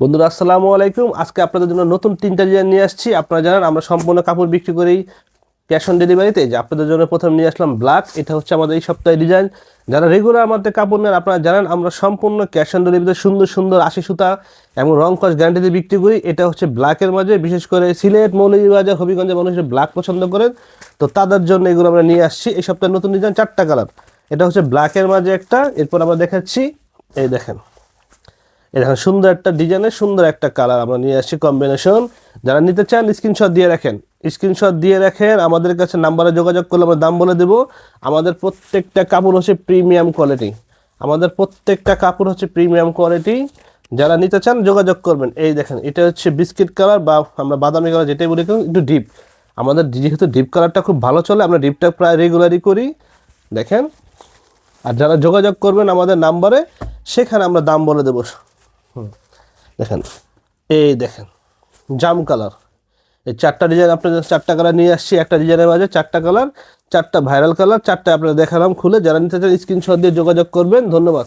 বন্ধুরা, আসসালামু আলাইকুম। আজকে আপনাদের জন্য নতুন তিনটা ডিজাইন নিয়ে আসছি। আপনারা জানেন, আমরা সম্পূর্ণ কাপড় বিক্রি করি ক্যাশ অন ডেলিভারিতে। যে আপনাদের জন্য প্রথম নিয়ে আসলাম ব্ল্যাক এটা হচ্ছে আমাদের এই সপ্তাহের ডিজাইন। যারা রেগুলার আমাদের কাপড় নেন, আপনারা জানেন, আমরা সম্পূর্ণ ক্যাশ অন ডেলিভারিতে সুন্দর সুন্দর আশি সুতা এবং রং কস গ্যারান্টিতে বিক্রি করি। এটা হচ্ছে ব্ল্যাকের মাঝে। বিশেষ করে সিলেট, মৌলভীবাজার হবিগঞ্জের মানুষ ব্ল্যাক পছন্দ করেন। তো তাদের জন্য এগুলো আমরা নিয়ে আসছি। এই সপ্তাহের নতুন ডিজাইন চারটা কালার এটা হচ্ছে ব্ল্যাকের মাঝে একটা। এরপর আমরা দেখাচ্ছি। এই দেখেন। দেখেন, সুন্দর একটা ডিজাইনের সুন্দর একটা কালার আমরা নিয়ে আসছি কম্বিনেশন যারা নিতে চান স্ক্রিনশট দিয়ে রাখেন। স্ক্রিনশট দিয়ে রাখেন, আমাদের কাছে নাম্বারে যোগাযোগ করলে আমরা দাম বলে দেবো। আমাদের প্রত্যেকটা কাপড় হচ্ছে প্রিমিয়াম কোয়ালিটি আমাদের প্রত্যেকটা কাপড় হচ্ছে প্রিমিয়াম কোয়ালিটি যারা নিতে চান, যোগাযোগ করবেন। এই দেখেন, এটা হচ্ছে বিস্কিট কালার বা আমরা বাদামি কালার যেটাই বলি একটু ডিপ আমাদের যেহেতু ডিপ কালারটা খুব ভালো চলে, আমরা ডিপটা প্রায় রেগুলারই করি। দেখেন, আর যারা যোগাযোগ করবেন আমাদের নাম্বারে সেখানে আমরা দাম বলে দেবো। দেখেন, এই দেখেন, জাম কালার। এই চারটা ডিজাইন আপনার চারটা কালার নিয়ে আসছি, একটা ডিজাইনের মাঝে চারটা কালার, চারটা ভাইরাল কালার, চারটা আপনারা দেখালাম খুলে। যারা নিতে চান স্ক্রিনশট দিয়ে যোগাযোগ করবেন। ধন্যবাদ।